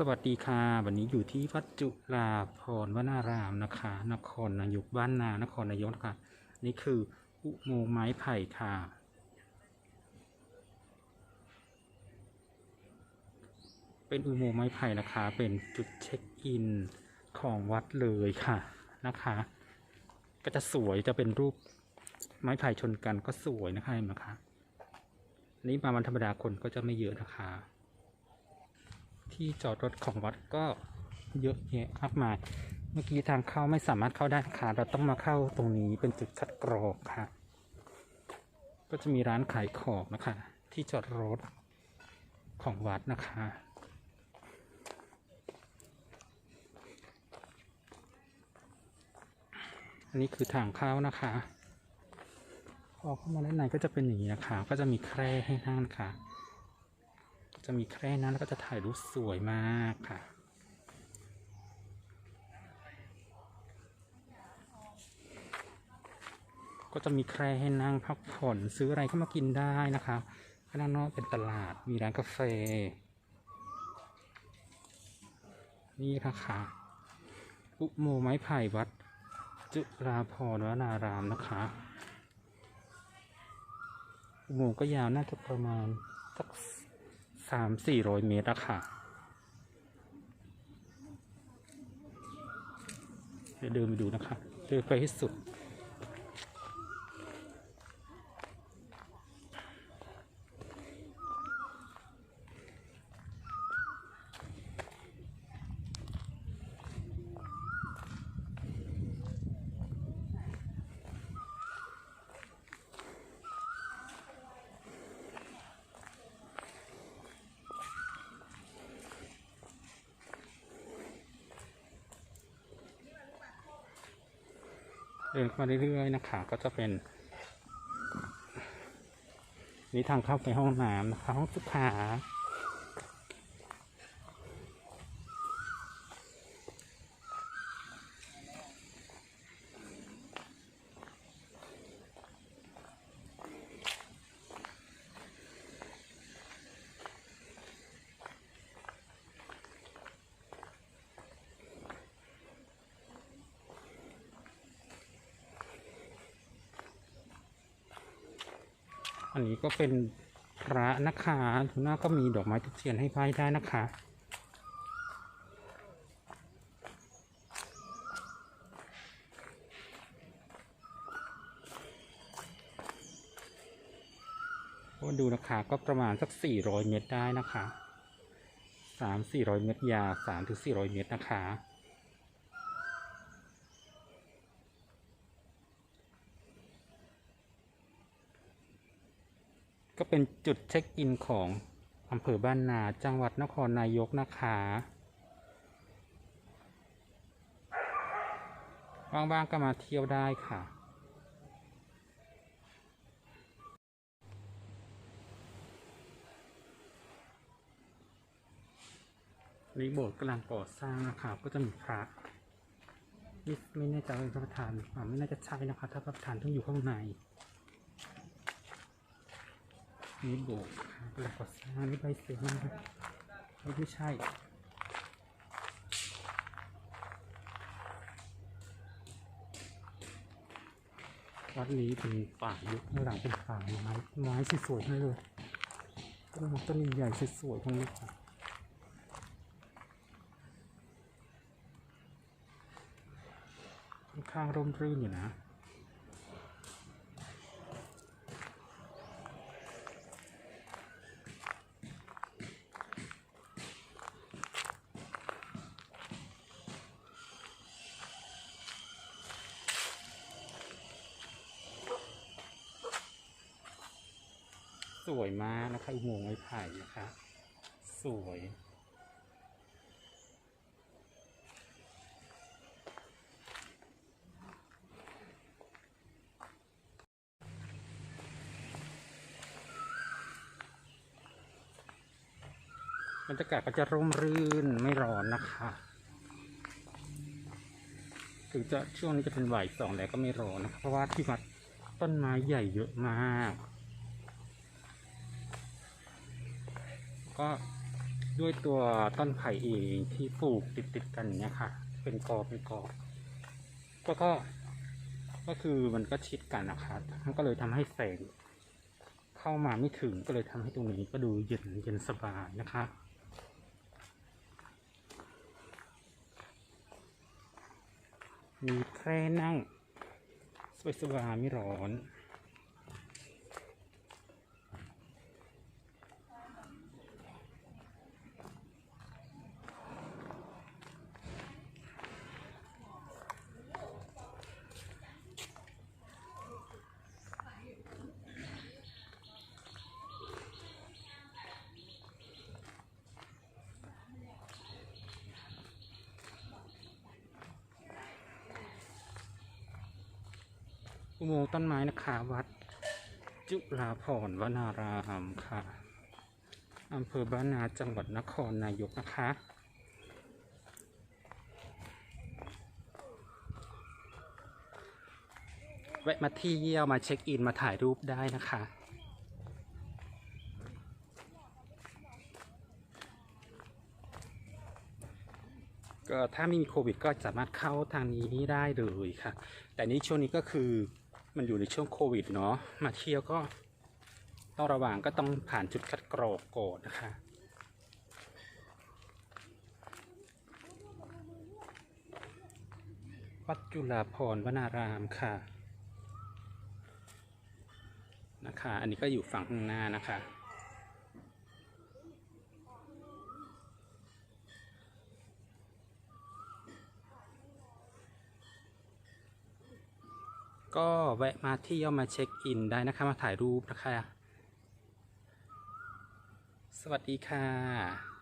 สวัสดีค่ะ วันนี้อยู่ที่วัดจุฬาภรวนารามนะคะ นครนายกบ้านนานครนายกนะคะนี่คืออุโมงค์ไม้ไผ่ค่ะ เป็นอุโมงค์ไม้ไผ่นะคะ เป็นจุดเช็คอินของวัดเลยค่ะนะคะ ก็จะสวยจะเป็นรูปไม้ไผ่ชนกันก็สวยนะคะเห็นไหมคะนนี้มาวันธรรมดาคนก็จะไม่เยอะนะคะ ที่จอดรถของวัดก็เยอะแยะมากมาย เมื่อกี้ทางเข้าไม่สามารถเข้าได้ค่ะ เราต้องมาเข้าตรงนี้เป็นจุดคัดกรองค่ะ ก็จะมีร้านขายของนะคะ ที่จอดรถของวัดนะคะอันนี้คือทางเข้านะคะพอเข้ามาด้านในก็จะเป็นอย่างนี้นะคะ ก็จะมีแคร่ให้นั่งค่ะ จะมีแคร่นั้นแล้วก็จะถ่ายรูปสวยมากค่ะ ก็จะมีแคร่ให้นั่งพักผ่อนซื้ออะไรก็มากินได้นะคะข้างนอกเป็นตลาดมีร้านกาแฟ นี่นะคะอุโมไม้ไผ่วัด จุฬาภรณ์วนารามนะคะอุโมงก็ยาวน่าจะประมาณสัก สามสี่ร้อยเมตรอะค่ะเดี๋ยวเดินไปดูนะคะเดินไปให้สุด เดินมาเรื่อยๆนะคะ ก็จะเป็น นี่ทางเข้าไปห้องน้ำนะคะห้องสุขา อันนี้ก็เป็นพระนะคะทุกหน้าก็มีดอกไม้ทุกเทียนให้ไหว้ได้นะคะ ก็ดูนะคะก็ประมาณสัก 400 เมตรได้นะคะ 3-400 เมตรยาว3-400 เมตรนะคะ ก็เป็นจุดเช็คอินของอำเภอบ้านนาจังหวัดนครนายกนะคะว่างๆก็มาเที่ยวได้ค่ะ นี่โบสถ์กำลังก่อสร้างนะคะก็จะมีพระไม่แน่ใจว่าเป็นพระประธานหรือเปล่าไม่น่าจะใช่นะคะ ถ้าพระประธานต้องอยู่ข้างใน นี่โบกครับแล้วก็สร้างนี่ใบเสมาไม่ไม่ใช่วัดนี้เป็นป่ายุคข้างหลังเป็นป่าไม้ไม้สวยๆทั้เลยต้นต้นใหญ่ๆสวยๆทั้งนี้ค่ะค่อนข้างร่มรื่นอยู่นะ วยมากนะคะอุโมงค์ไม้ไผ่นะคะ สวย บรรยากาศก็จะร่มรื่นไม่ร้อนนะคะ ถึงจะช่วงนี้จะเป็นบ่ายสองแล้วก็ไม่ร้อนนะคะเพราะว่าที่วัดต้นไม้ใหญ่เยอะมาก ก็ด้วยตัวต้นไผ่เองที่ปลูกติดติดๆกันเนี่ยค่ะ เป็นกอเป็นกอก็ก็ ก็คือมันก็ชิดกันนะคะมันก็เลยทำให้แสงเข้ามาไม่ถึงก็เลยทำให้ตรงนี้ก็ดูเย็นเย็นสบายนะคะมีแคร่นั่งสบายๆไม่ร้อน อุโมงค์ต้นไม้นะคะวัด จุฬาภรณ์วนารามค่ะอำเภอบ้านนาจังหวัดนครนายกนะคะแวะมาที่เยี่ยวมาเช็คอินมาถ่ายรูปได้นะคะ ก็ถ้าไม่มีโควิดก็สามารถเข้าทางนี้ได้เลยค่ะ แต่นี้ช่วงนี้ก็คือ มันอยู่ในช่วงโควิดเนาะมาเที่ยวก็ต้องระวังก็ต้องผ่านจุดคัดกรองก่อนนะคะวัดจุฬาพรวนารามค่ะนะคะ อันนี้ก็อยู่ฝั่งข้างหน้านะคะ ก็แวะมาที่ย่อมาเช็คอินได้นะคะ มาถ่ายรูปนะคะ สวัสดีค่ะ